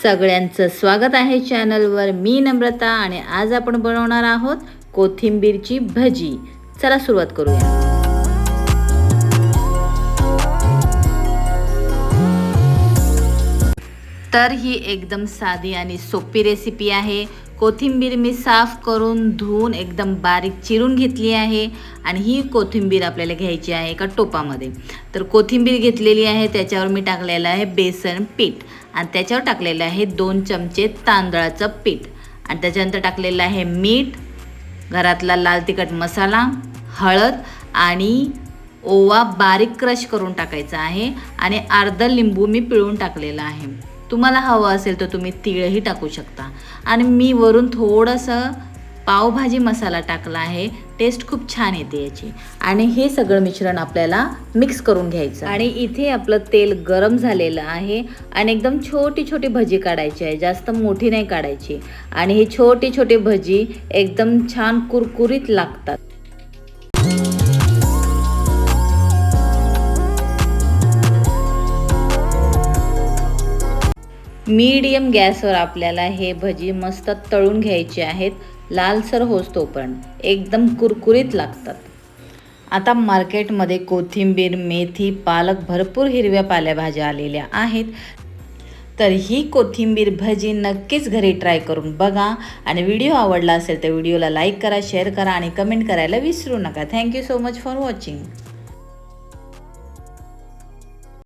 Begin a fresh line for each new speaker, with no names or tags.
सगळ्यांचं स्वागत आहे चॅनलवर. मी नम्रता आणि आज आपण बनवणार आहोत कोथिंबीरची भजी. चला सुरुवात करूया. तर ही एकदम साधी आणि सोपी रेसिपी आहे. कोथिंबीर मी साफ करून धुवून एकदम बारीक चिरून घेतली आहे आणि ही कोथिंबीर आपल्याला घ्यायची आहे एका टोपामध्ये. तर कोथिंबीर घेतलेली आहे त्याच्यावर मी टाकलेलं आहे बेसन पीठ आणि त्याच्यावर टाकलेलं आहे दोन चमचे तांदळाचं पीठ आणि त्याच्यानंतर टाकलेलं आहे मीठ घरातला लाल तिखट मसाला हळद आणि ओवा बारीक क्रश करून टाकायचा आहे आणि अर्धा लिंबू मी पिळून टाकलेला आहे. तुम्हाला हवं असेल तर तुम्ही तिळही टाकू शकता. आणि मी वरून थोडंसं पावभाजी मसाला टाकला आहे. टेस्ट खूप छान येते याची. आणि हे सगळं मिश्रण आपल्याला मिक्स करून घ्यायचं आणि इथे आपलं तेल गरम झालेलं आहे. आणि एकदम छोटी छोटी भजी काढायची आहे. जास्त मोठी नाही काढायची. आणि ही छोटी छोटी भजी एकदम छान कुरकुरीत लागतात. मीडियम गॅसवर आपल्याला हे भजी मस्त तळून घ्यायचे आहेत. लालसर होतोपर्यंत एकदम कुरकुरीत लागतात. आता मार्केटमध्ये कोथिंबीर मेथी पालक भरपूर हिरव्या पालेभाज्या आलेल्या आहेत. तर ही कोथिंबीर भजी नक्कीच घरी ट्राय करून बघा. आणि व्हिडिओ आवडला असेल तर व्हिडिओला लाईक करा शेअर करा आणि कमेंट करायला विसरू नका. Thank you so much for watching